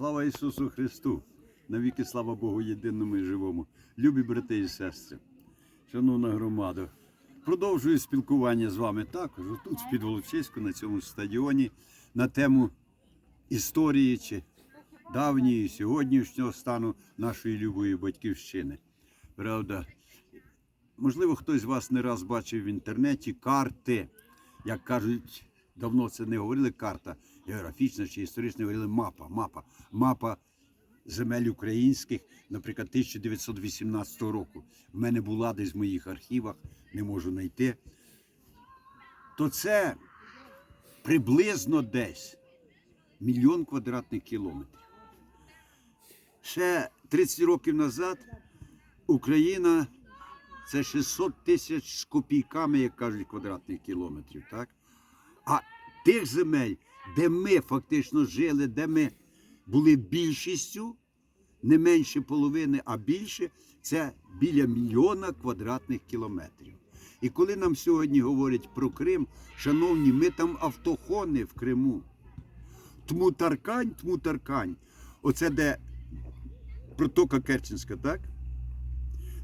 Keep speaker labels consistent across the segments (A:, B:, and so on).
A: Слава Ісусу Христу! Навіки слава Богу єдиному і живому. Любі брати і сестри, шановна громада, продовжую спілкування з вами також тут, в Підволочиську, на цьому стадіоні, на тему історії чи давньої, сьогоднішнього стану нашої любої батьківщини. Правда, можливо, хтось з вас не раз бачив в інтернеті карти, як кажуть, давно це не говорили карта географічна чи історична, говорили мапа, мапа, мапа земель українських, наприклад, 1918 року. В мене була десь в моїх архівах, не можу знайти. То це приблизно десь мільйон квадратних кілометрів. Ще 30 років назад Україна це 600 тисяч з копійками, як кажуть, квадратних кілометрів. Так? А тих земель, де ми фактично жили, де ми були більшістю, не менше половини, а більше, це біля мільйона квадратних кілометрів. І коли нам сьогодні говорять про Крим, шановні, ми там автохони в Криму. Тмутаркань, Тмутаркань. Оце де протока Керченська, так?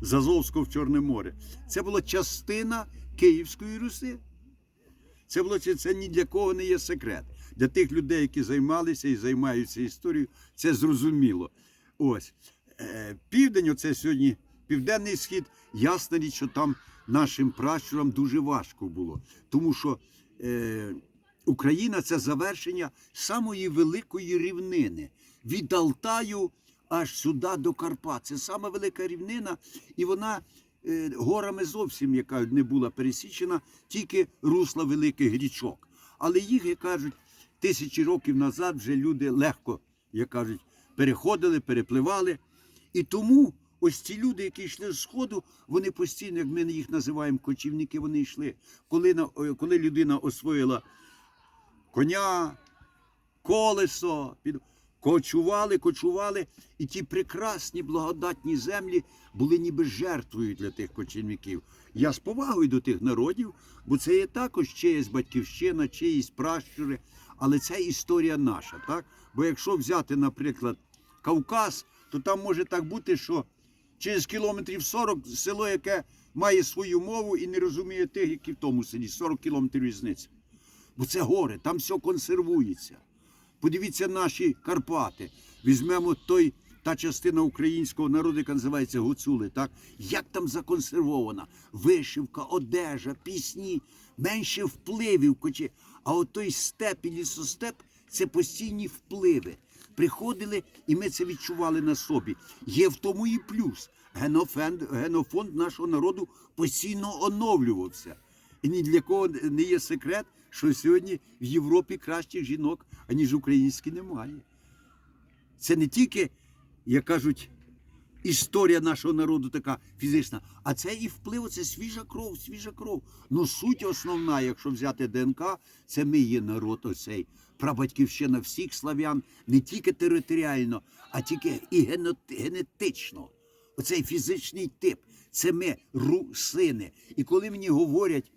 A: З Азовського в Чорне море. Це була частина Київської Руси. Це було це ні для кого не є секрет. Для тих людей, які займалися і займаються історією, це зрозуміло. Ось е, південь, оце сьогодні південний схід. Ясна річ, що там нашим пращурам дуже важко було, тому що е, Україна це завершення самої великої рівнини від Алтаю аж сюди до Карпат. Це сама велика рівнина, і вона е, горами зовсім яка не була пересічена, тільки русла великих річок. Але їх, як кажуть, тисячі років назад вже люди легко, як кажуть, переходили, перепливали. І тому ось ці люди, які йшли з сходу, вони постійно, як ми їх називаємо кочівники, вони йшли. Коли, коли людина освоїла коня, колесо, під... кочували, кочували, і ті прекрасні благодатні землі були ніби жертвою для тих кочівників. Я з повагою до тих народів, бо це є також чиясь батьківщина, чиїсь пращури, але це історія наша. так? Бо якщо взяти, наприклад, Кавказ, то там може так бути, що через кілометрів 40 село, яке має свою мову і не розуміє тих, які в тому селі, 40 кілометрів різниця. Бо це гори, там все консервується. Подивіться наші Карпати. Візьмемо той, та частина українського народу, яка називається гуцули. Так? Як там законсервована? Вишивка, одежа, пісні, менше впливів. А от той степ і лісостеп це постійні впливи. Приходили, і ми це відчували на собі. Є в тому і плюс. Генофонд, генофонд нашого народу постійно оновлювався. І ні для кого не є секрет, що сьогодні в Європі кращих жінок, аніж українські, немає. Це не тільки, як кажуть, історія нашого народу така фізична, а це і вплив, це свіжа кров, свіжа кров. Ну суть основна, якщо взяти ДНК, це ми є народ оцей. Прабатьківщина всіх славян не тільки територіально, а тільки і генетично. Оцей фізичний тип. Це ми русини. І коли мені говорять,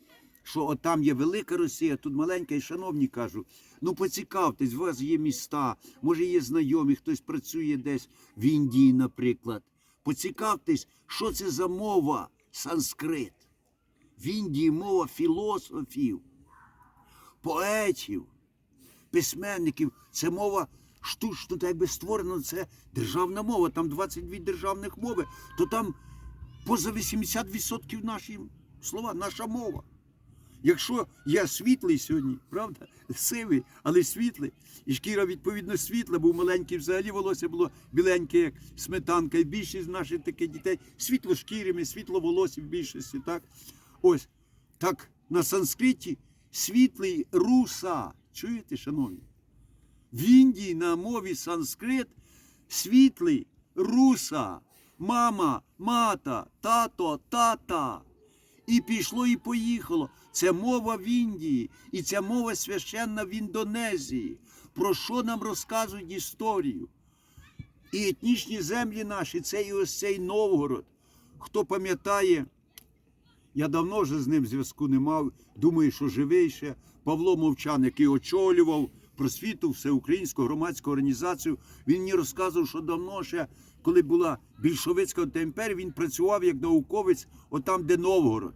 A: що от там є велика Росія, тут маленька, і шановні кажу, ну поцікавтесь, у вас є міста, може є знайомі, хтось працює десь в Індії, наприклад. Поцікавтесь, що це за мова санскрит. В Індії мова філософів, поетів, письменників. Це мова штучно, так якби створена, це державна мова, там 22 державних мови, то там поза 80% наші слова, наша мова. Якщо я світлий сьогодні, правда, сивий, але світлий, і шкіра відповідно світла, був маленький взагалі волосся було біленьке, як сметанка, і більшість наших таких дітей світлошкірими, світловолосі в більшості, так? Ось так на санскриті світлий руса. Чуєте, шановні? В Індії на мові санскрит світлий руса, мама, мата, тато, тата. І пішло, і поїхало. Це мова в Індії, і ця мова священна в Індонезії. Про що нам розказують історію? І етнічні землі наші, це і ось цей Новгород. Хто пам'ятає, я давно вже з ним зв'язку не мав. Думаю, що живий ще Павло Мовчан, який очолював просвіту, всеукраїнську громадську організацію. Він мені розказував, що давно ще, коли була більшовицька імперія, він працював як науковець, отам, де Новгород.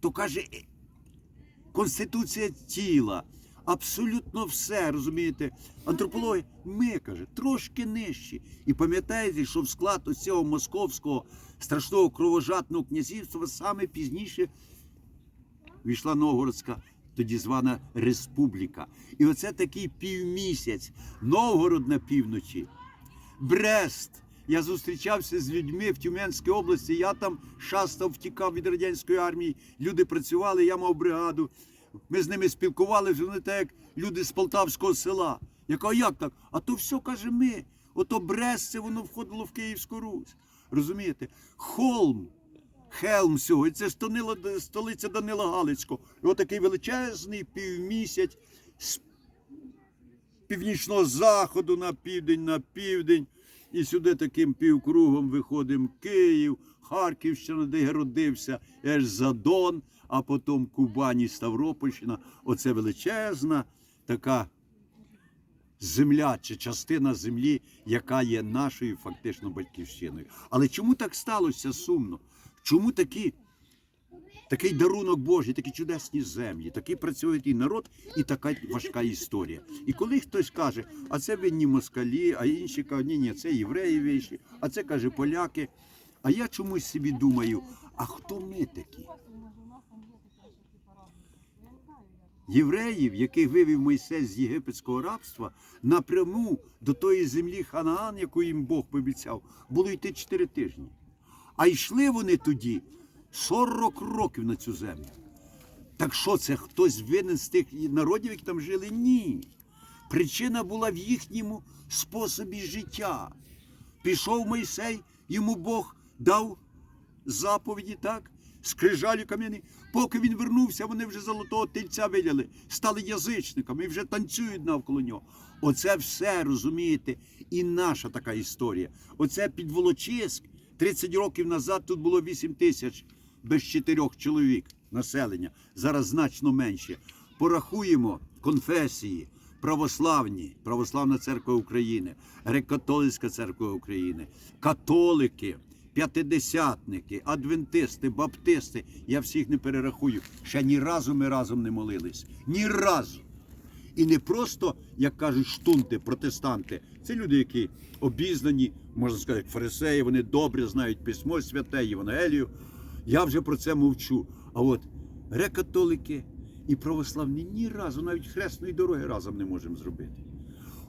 A: То каже, «Е, конституція тіла, абсолютно все, розумієте? Антропологія, ми, каже, трошки нижчі. І пам'ятаєте, що в склад ось цього московського страшного кровожадного князівства саме пізніше війшла Новгородська, тоді звана Республіка. І оце такий півмісяць. Новгород на півночі, Брест. Я зустрічався з людьми в Тюменській області. Я там шастав, втікав від радянської армії. Люди працювали, я мав бригаду. Ми з ними спілкувалися, вони так як люди з Полтавського села. Я кажу, як так? А то все каже ми. Ото Брест, це воно входило в Київську Русь. Розумієте? Холм. Хелм сьогодні, це ж Тонила- столиця Данила Галицького. І отакий величезний півмісяць з північного заходу на південь, на південь. І сюди таким півкругом виходимо Київ, Харківщина, де родився, аж а потім Кубані, Ставропольщина. Оце величезна така земля чи частина землі, яка є нашою фактично батьківщиною. Але чому так сталося сумно? Чому такі, такий дарунок Божий, такі чудесні землі, такий працьовитий народ і така важка історія? І коли хтось каже, а це винні москалі, а інші кажуть, ні, ні, це євреї вийшли, а це каже поляки. А я чомусь собі думаю, а хто ми такі? Євреїв, яких вивів Мойсей з єгипетського рабства, напряму до тої землі Ханаан, яку їм Бог пообіцяв, було йти 4 тижні. А йшли вони тоді 40 років на цю землю. Так що це хтось винен з тих народів, які там жили? Ні. Причина була в їхньому способі життя. Пішов Мойсей, йому Бог дав заповіді, так? Скрижалі кам'яні. Поки він вернувся, вони вже золотого тельця виляли, стали язичниками і вже танцюють навколо нього. Оце все розумієте, і наша така історія. Оце під Волочиськ 30 років назад тут було 8 тисяч без чотирьох чоловік населення. Зараз значно менше. Порахуємо конфесії. Православні, Православна церква України, Греко-католицька церква України, католики, п'ятидесятники, адвентисти, баптисти. Я всіх не перерахую. Ще ні разу ми разом не молились. Ні разу. І не просто, як кажуть, штунти, протестанти. Це люди, які обізнані, можна сказати, фарисеї, вони добре знають письмо святе, Євангелію. Я вже про це мовчу. А от греко-католики і православні ні разу, навіть хресної дороги разом не можемо зробити.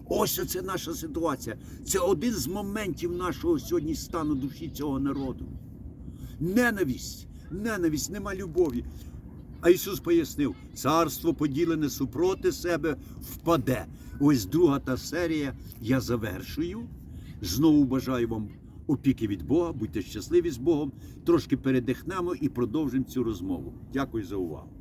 A: Ось оце наша ситуація. Це один з моментів нашого сьогодні стану душі цього народу. Ненависть, ненависть, нема любові. А Ісус пояснив, царство поділене супроти себе впаде. Ось друга та серія. Я завершую. Знову бажаю вам опіки від Бога, будьте щасливі з Богом. Трошки передихнемо і продовжимо цю розмову. Дякую за увагу.